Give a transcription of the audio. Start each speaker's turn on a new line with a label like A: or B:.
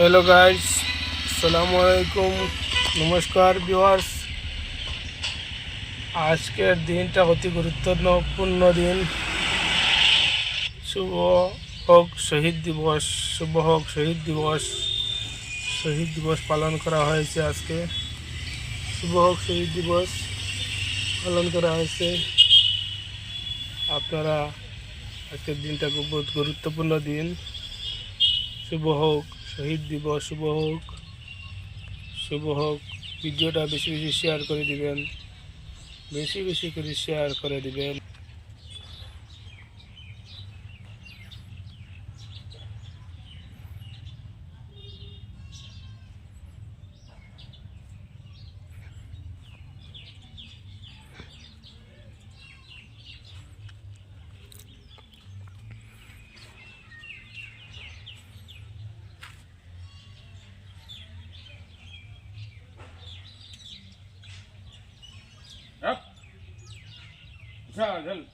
A: Hello guys আসসালামু আলাইকুম নমস্কার ভিউয়ার্স আজকের দিনটা অতি গুরুত্বপূর্ণ দিন। শুভ হোক শহীদ দিবস, শুভ হোক শহীদ দিবস। শহীদ দিবস পালন করা হয়েছে আজকে। শুভ হোক শহীদ দিবস পালন করা হয়েছে। আপনারা আজকের দিনটা খুব গুরুত্বপূর্ণ দিন। শুভ হোক শহীদ দিবস শুভ হোক। শুভ হোক। ভিডিওটা বেশি বেশি শেয়ার করে দিবেন। বেশি বেশি করে শেয়ার করে দিবেন।
B: up, up,